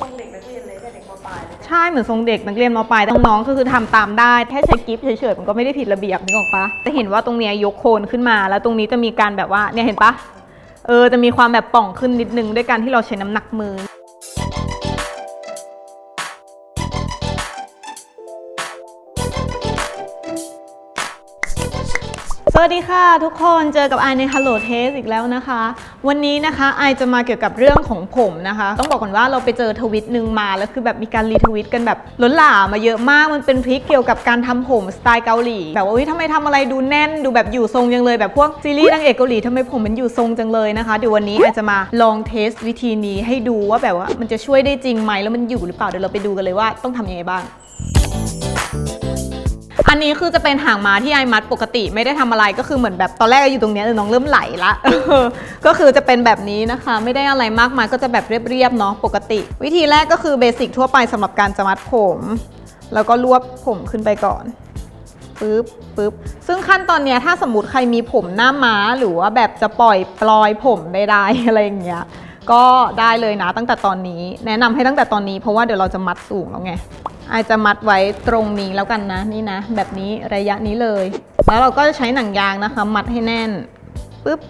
ทรงเด็กนักเรียนเลยแต่เด็กมปลายเลยใช่เหมือนทรงเด็กนักเรียนมปลายแต่น้องๆก็คือทำตามได้แค่ใช้กิฟต์เฉยๆมันก็ไม่ได้ผิดระเบียบนึกออกปะจะเห็นว่าตรงเนี้ยยกโคนขึ้นมา แล้วตรงนี้จะมีการแบบว่าเนี่ยเห็นปะเออจะมีความแบบป่องขึ้นนิดนึงด้วยการที่เราใช้น้ำหนักมือ วัสดีค่ะทุกคนเจอกับไอใน Hello Taste อีกแล้วนะคะ วันนี้นะคะไอจะมาเกี่ยวกับเรื่องของผมนะคะ ต้องบอกก่อนว่าเราไปเจอทวิตหนึ่งมาแล้วคือแบบมีการรีทวิตกันแบบล้นหลามมาเยอะมากมันเป็นทริคเกี่ยวกับการทำผมสไตล์เกาหลีแบบว่าทำไมทำอะไรดูแน่นดูแบบอยู่ทรงจังเลยแบบพวกซีรีส์นางเอกเกาหลีทำไมผมมันอยู่ทรงจังเลยนะคะเดี๋ยววันนี้ไอจะมาลองเทสวิธีนี้ให้ดูว่าแบบว่ามันจะช่วยได้จริงไหมแล้วมันอยู่หรือเปล่าเดี๋ยวเราไปดูกันเลยว่าต้องทำยังไงบ้าง อันนี้คือจะเป็นหางม้าที่ไอมัดปกติไม่ได้ทำอะไรก็คือเหมือนแบบตอนแรกอยู่ตรงนี้แต่น้องเริ่มไหลละก็คือจะเป็นแบบนี้นะคะ ไม่ได้อะไรมากมายก็จะแบบเรียบๆเนาะปกติ วิธีแรกก็คือเบสิกทั่วไปสำหรับการจะมัดผม แล้วก็รวบผมขึ้นไปก่อนปึ๊บปึ๊บซึ่งขั้นตอนเนี้ยถ้าสมมติใครมีผมหน้าม้าหรือว่าแบบจะปล่อยปลอยผมได้ได้อะไรอย่างเงี้ยก็ได้เลยนะตั้งแต่ตอนนี้ แนะนำให้ตั้งแต่ตอนนี้เพราะว่าเดี๋ยวเราจะมัดสูงแล้วไง ไอจะมัดไว้ตรงนี้แล้วกันนะนี่นะ แบบนี้ระยะนี้เลย แล้วเราก็จะใช้หนังยางนะคะ มัดให้แน่นปุ๊บ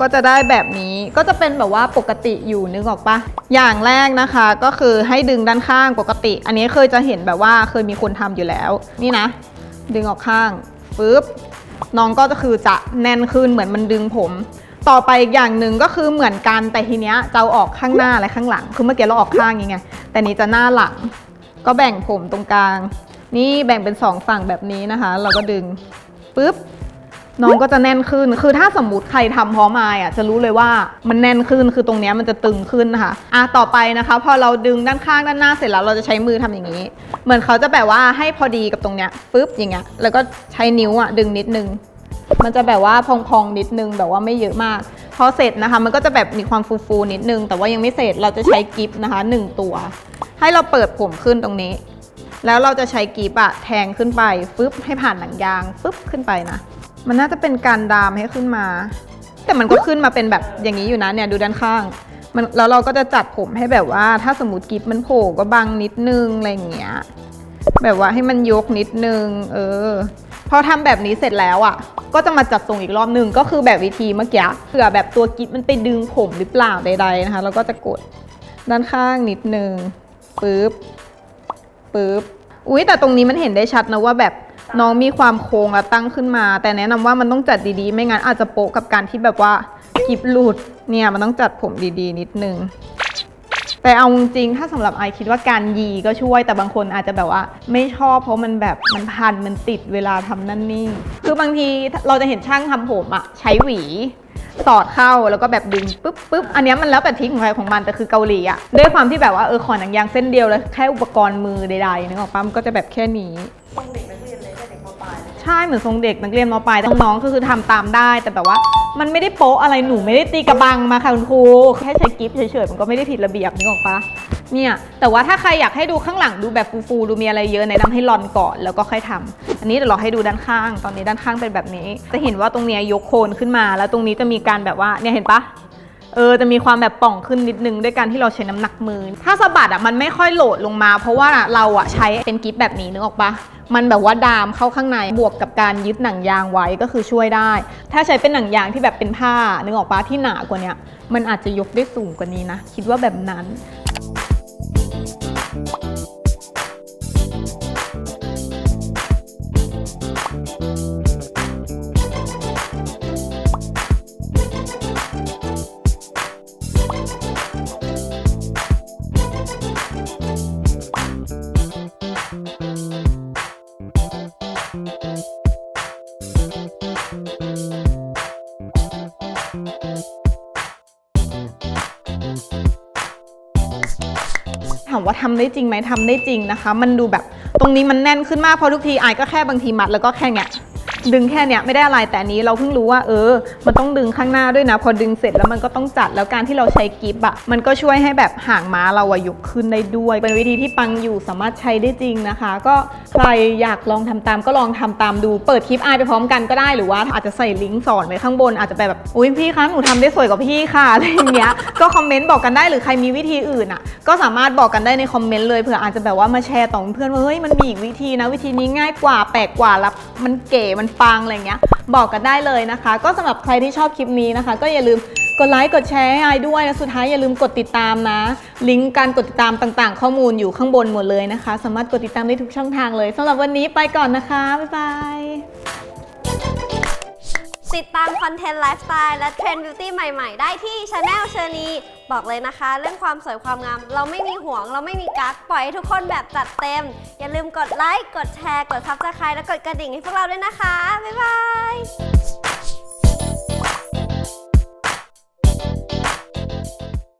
ก็จะได้แบบนี้ก็จะเป็นแบบว่าปกติอยู่นึกออกปะอย่างแรกนะคะก็คือให้ดึงด้านข้างปกติ อันนี้เคยจะเห็นแบบว่าเคยมีคนทำอยู่แล้ว นี่นะ ดึงออกข้างปุ๊บน้องก็จะคือจะแน่นขึ้นเหมือนมันดึงผม ต่อไปอีกอย่างหนึ่งก็คือเหมือนกันแต่ทีเนี้ยจะเอาออกข้างหน้าและข้างหลัง คือเมื่อกี้เราออกข้างอย่างไงแต่นี้จะหน้าหลัง ก็แบ่งผมตรงกลาง นี่แบ่งเป็นสองฝั่งแบบนี้นะคะ เราก็ดึงปุ๊บน้องก็จะแน่นขึ้น คือถ้าสมมติใครทำพร้อมมายอะจะรู้เลยว่ามันแน่นขึ้น คือตรงนี้มันจะตึงขึ้นนะคะ อะต่อไปนะคะ พอเราดึงด้านข้างด้านหน้าเสร็จแล้วเราจะใช้มือทำอย่างนี้ เหมือนเขาจะแบบว่าให้พอดีกับตรงเนี้ยปึ๊บอย่างเงี้ย แล้วก็ใช้นิ้วอะดึงนิดนึง มันจะแบบว่าพองๆนิดนึงแบบว่าไม่เยอะมาก พอเสร็จนะคะ มันก็จะแบบมีความฟูๆนิดนึง แต่ว่ายังไม่เสร็จ เราจะใช้กิฟต์นะคะหนึ่งตัว ให้เราเปิดผมขึ้นตรงนี้ แล้วเราจะใช้กีบอะแทงขึ้นไปฟึบให้ผ่านหนังยางฟึบขึ้นไปนะ มันน่าจะเป็นการดามให้ขึ้นมา แต่มันก็ขึ้นมาเป็นแบบอย่างนี้อยู่นะเนี่ยดูด้านข้างมันแล้วเราก็จะจัดผมให้แบบว่า ถ้าสมมติกิฟมันโผล่ก็บังนิดนึงอะไรอย่างเงี้ยแบบว่าให้มันยกนิดนึง เออ พอทำแบบนี้เสร็จแล้วอะ ก็จะมาจัดทรงอีกรอบหนึ่งก็คือแบบวิธีเมื่อกี้เผื่อแบบตัวกิฟมันไปดึงผมหรือเปล่าใดๆนะคะแล้วก็จะกดด้านข้างนิดนึง ปึ๊บปึ๊บอุ้ยแต่ตรงนี้มันเห็นได้ชัดนะว่าแบบน้องมีความโค้งและตั้งขึ้นมา แต่แนะนำว่ามันต้องจัดดีๆ ไม่งั้นอาจจะโปะกับการที่แบบว่ากิบหลุดเนี่ยมันต้องจัดผมดีๆ นิดนึง แต่เอาจริงๆถ้าสำหรับไอคิดว่าการยีก็ช่วย แต่บางคนอาจจะแบบว่า ไม่ชอบเพราะมันแบบมันพันมันติดเวลาทำนั่นนี่ คือบางทีเราจะเห็นช่างทำผมอะใช้หวีสอดเข้าแล้วก็แบบดึงปุ๊บปุ๊บอันเนี้ยมันแล้วแต่ทริคของใครของมันแต่คือเกาหลีอะด้วยความที่แบบว่าเออขอหนังยางเส้นเดียวแล้วแค่อุปกรณ์มือใดๆนึกออกปะมันก็จะแบบแค่นี้ทรงเด็กนักเรียนเลยแต่เด็กมปลายเลยใช่เหมือนทรงเด็กนักเรียนมปลายแต่น้องๆก็คือทำตามได้ แต่แบบว่า มันไม่ได้โป๊ะอะไรหนูไม่ได้ตีกระบังมาค่ะคุณครูแค่ใช้กิฟเฉยๆมันก็ไม่ได้ผิดระเบียบนึกออกปะเนี่ยแต่ว่าถ้าใครอยากให้ดูข้างหลังดูแบบฟูๆดูมีอะไรเยอะแนะนำให้ลอนก่อนแล้วก็ค่อยทำอันนี้เดี๋ยวเราให้ดูด้านข้าง ตอนนี้ด้านข้างเป็นแบบนี้ จะเห็นว่าตรงเนี้ยยกโคนขึ้นมา แล้วตรงนี้จะมีการแบบว่าเนี่ยเห็นปะเออจะมีความแบบป่องขึ้นนิดนึงด้วยการที่เราใช้น้ำหนักมือ ถ้าสะบัดอะมันไม่ค่อยโหลดลงมา เพราะว่าเราอะใช้เป็นกิฟแบบนี้นึกออกปะ มันแบบว่าดามเข้าข้างในบวกกับการยึดหนังยางไว้ก็คือช่วยได้ ถ้าใช้เป็นหนังยางที่แบบเป็นผ้านึกออกปะที่หนากว่านี้มันอาจจะยกได้สูงกว่านี้นะ คิดว่าแบบนั้นามว่าทำได้จริงไหมทำได้จริงนะคะ มันดูแบบตรงนี้มันแน่นขึ้นมากเพราะทุกทีไอายก็แค่บางทีมัดแล้วก็แค่เนี้ย ดึงแค่เนี้ยไม่ได้อะไรแต่นี้เราเพิ่งรู้ว่าเออ มันต้องดึงข้างหน้าด้วยนะ พอดึงเสร็จแล้วมันก็ต้องจัดแล้วการที่เราใช้กิฟต์อะมันก็ช่วยให้แบบหางม้าเราอะยกขึ้นได้ด้วย เป็นวิธีที่ปังอยู่สามารถใช้ได้จริงนะคะ ก็ใครอยากลองทำตามก็ลองทำตามดู เปิดคลิปอายไปพร้อมกันก็ได้หรือว่าอาจจะใส่ลิงก์สอนไว้ข้างบน อาจจะไปแบบอุ้ยพี่คะหนูทำได้สวยกว่าพี่ค่ะอะไรอย่างเงี้ยก็คอมเมนต์บอกกันได้หรือใครมีวิธีอื่นอะก็สามารถบอกกันได้ในคอมเมนต์เลยเผื่ออาจจะแบบว่ามาแชร์ต่อเพื่อนว่าเฮ้ยมันมีอีกวิธีนะ วิธีนี้ง่ายกว่าแปลกกว่าแล้วมันเก๋มันปังอะไรเงี้ยบอกกันได้เลยนะคะ ก็สำหรับใครที่ชอบคลิปนี้นะคะ ก็อย่าลืมกดไลค์กดแชร์ให้อด้วยและสุดท้ายอย่าลืมกดติดตามนะ ลิงก์การกดติดตามต่างๆ ข้อมูลอยู่ข้างบนหมดเลยนะคะ สามารถกดติดตามได้ทุกช่องทางเลยสำหรับวันนี้ไปก่อนนะคะ บ๊ายบายติดตามคอนเทนต์ไลฟ์สไตล์และเทรนด์บิวตี้ใหม่ ๆ ได้ที่ช anel เชอรี บอกเลยนะคะ เรื่องความสวยความงาม เราไม่มีห่วง เราไม่มีกักปล่อยให้ทุกคนแบบจัดเต็ม อย่าลืมกดไลค์กดแชร์ กดซับสไครต์และกดกระดิ่งให้พวกเราด้วยนะคะ บ๊ายบาย